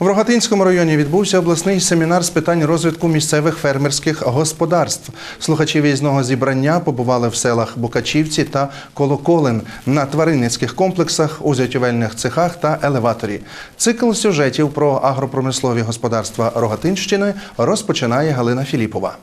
В Рогатинському районі відбувся обласний семінар з питань розвитку місцевих фермерських господарств. Слухачі виїзного зібрання побували в селах Букачівці та Колоколин на тваринницьких комплексах, у зятювельних цехах та елеваторі. Цикл сюжетів про агропромислові господарства Рогатинщини розпочинає Галина Філіпова.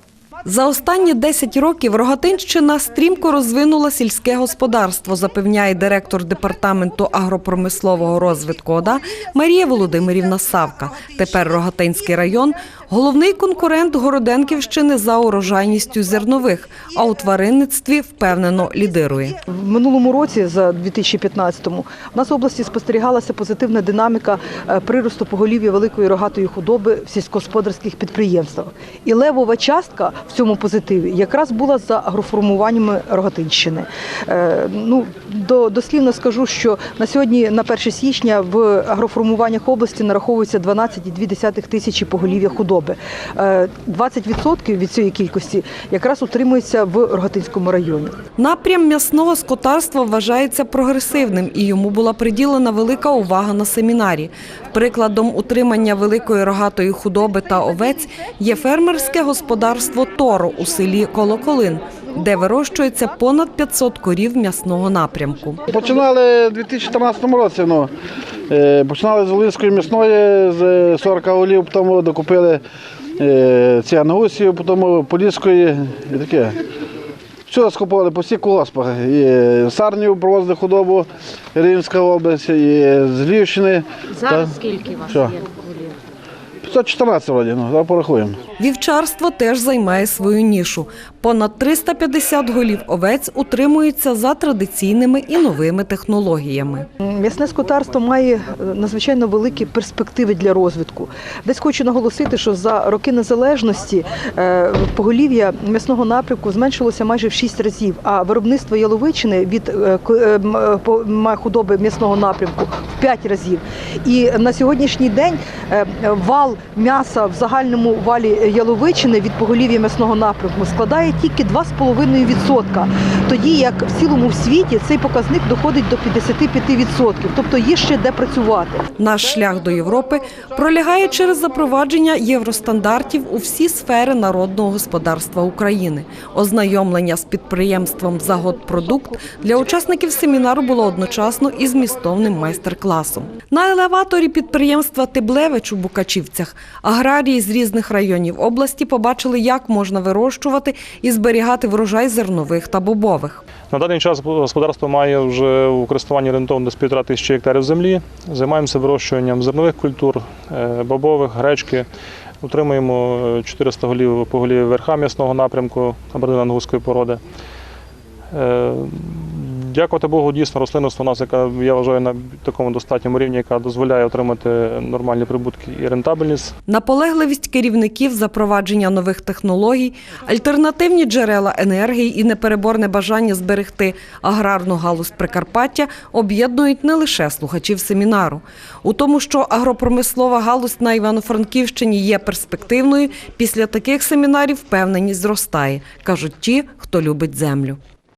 За останні 10 років Рогатинщина стрімко розвинула сільське господарство, запевняє директор департаменту агропромислового розвитку ОДА Марія Володимирівна Савка. Тепер Рогатинський район головний конкурент Городенківщини за урожайністю зернових, а у тваринництві впевнено лідирує. В минулому році, за 2015-му, в нас в області спостерігалася позитивна динаміка е, приросту поголів'я великої рогатої худоби в сільськогосподарських підприємствах. І левова частка в цьому позитиві якраз була за агроформуваннями Рогатинщини. Е, Ну, до, дослівно скажу, що на сьогодні, на 1 січня, в агроформуваннях області нараховується 12,2 тисячі поголів'я худоби. Е, 20% від цієї кількості якраз утримується в Рогатинському районі. Напрям м'ясного скотарства вважається прогресивним і йому була приділена велика увага на семінарі. Прикладом утримання великої рогатої худоби та овець є фермерське господарство Торо у селі Колоколин, де вирощується понад 500 корів м'ясного напрямку. Починали у 2014 році. Ну, Е, починали з Волинської м'ясної, з 40 голів, потім докупили е, ці Ангусів, потім Поліської і таке. Все скупували по всіх колгоспах. І з Сарнів провозили худобу, Рівненська область, і з Львівщини. Зараз Та- скільки у вас Що? є? 514 вроді, ну, зараз порахуємо. Вівчарство теж займає свою нішу. Понад 350 голів овець утримуються за традиційними і новими технологіями. М'ясне скотарство має е, надзвичайно великі перспективи для розвитку. Десь хочу наголосити, що за роки незалежності е, поголів'я м'ясного напрямку зменшилося майже в 6 разів, а виробництво яловичини від е, худоби м'ясного напрямку в 5 разів. І на сьогоднішній день е, вал м'яса в загальному валі яловичини від поголів'я м'ясного напрямку складає тільки 2,5%. Тоді як в цілому світі цей показник доходить до 55%. Тобто є ще де працювати. Наш шлях до Європи пролягає через запровадження євростандартів у всі сфери народного господарства України. Ознайомлення з підприємством «Загодпродукт» для учасників семінару було одночасно і змістовним майстер-класом. На елеваторі підприємства Тиблевич у Букачівцях аграрії з різних районів області побачили, як можна вирощувати і зберігати врожай зернових та бобових. На даний час господарство має вже у користуванні орієнтовно десь півтора тисячі гектарів землі. Займаємося вирощуванням зернових культур, е, бобових, гречки. Утримуємо е, 400 голів поголів верха м'ясного напрямку абердино-ангузької породи. Дякувати Богу, дійсно рослинництво у нас, яка я вважаю на такому достатньому рівні, яка дозволяє отримати нормальні прибутки і рентабельність. Наполегливість керівників запровадження нових технологій, альтернативні джерела енергії і непереборне бажання зберегти аграрну галузь Прикарпаття об'єднують не лише слухачів семінару. У тому, що агропромислова галузь на Івано-Франківщині є перспективною, після таких семінарів впевненість зростає, кажуть ті, хто любить землю.